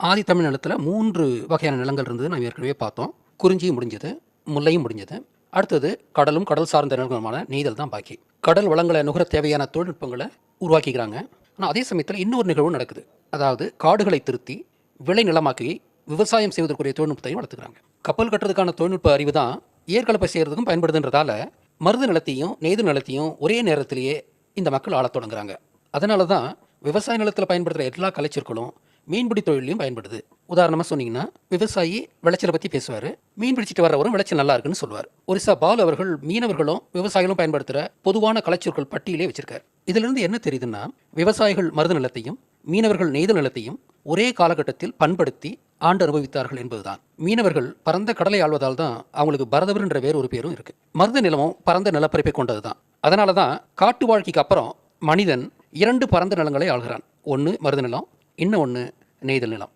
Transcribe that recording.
ஆதி தமிழ் நிலத்தில் மூன்று வகையான நிலங்கள் இருந்தது நம்ம ஏற்கனவே பார்த்தோம். குறிஞ்சியும் முடிஞ்சது முல்லையும் முடிஞ்சது. அடுத்தது கடலும் கடல் சார்ந்த நிலங்களுமான நெய்தல் தான் பாக்கி. கடல் வளங்களை நுகர தேவையான தொழில்நுட்பங்களை உருவாக்கிக்கிறாங்க. ஆனால் அதே சமயத்தில் இன்னொரு நிகழ்வு நடக்குது. அதாவது காடுகளை திருத்தி விளை நிலமாக்கி விவசாயம் செய்வதற்குரிய தொழில்நுட்பத்தையும் வளர்த்துக்கிறாங்க. கப்பல் கட்டுறதுக்கான தொழில்நுட்ப அறிவு தான் ஏற்கலப்பை செய்கிறதுக்கும் பயன்படுதுன்றதால மருது நிலத்தையும் நெய்து நிலத்தையும் ஒரே நேரத்திலேயே இந்த மக்கள் ஆளத் தொடங்குறாங்க. அதனால தான் விவசாய நிலத்தில் பயன்படுத்துகிற எல்லா கலைச்சொற்களும் மீன்பிடி தொழிலையும் பயன்படுது. உதாரணமாக சொன்னீங்கன்னா விவசாயி விளைச்சலை பற்றி பேசுவார். மீன் பிடிச்சிட்டு வர்றவரும் விளைச்சல் நல்லா இருக்குன்னு சொல்லுவார். ஒரிசா பால் அவர்கள் மீனவர்களும் விவசாயிகளும் பயன்படுத்துகிற பொதுவான கலைச்சொற்கள் பட்டியலே வச்சிருக்கார். இதிலிருந்து என்ன தெரியுதுன்னா விவசாயிகள் மருத நிலத்தையும் மீனவர்கள் நெய்தல் நிலத்தையும் ஒரே காலகட்டத்தில் பண்படுத்தி ஆண்டு அனுபவித்தார்கள் என்பதுதான். மீனவர்கள் பரந்த கடலை ஆள்வதால் தான் அவங்களுக்கு பரதவர் என்ற வேறு ஒரு பேரும் இருக்கு. மருத நிலமும் பரந்த நிலப்பரப்பை கொண்டது தான் அதனால தான் காட்டு வாழ்க்கைக்கு அப்புறம் மனிதன் இரண்டு பரந்த நிலங்களை ஆள்கிறான். ஒன்று மருத நிலம் இன்னும் ஒன்று நெய்தல் நிலம்.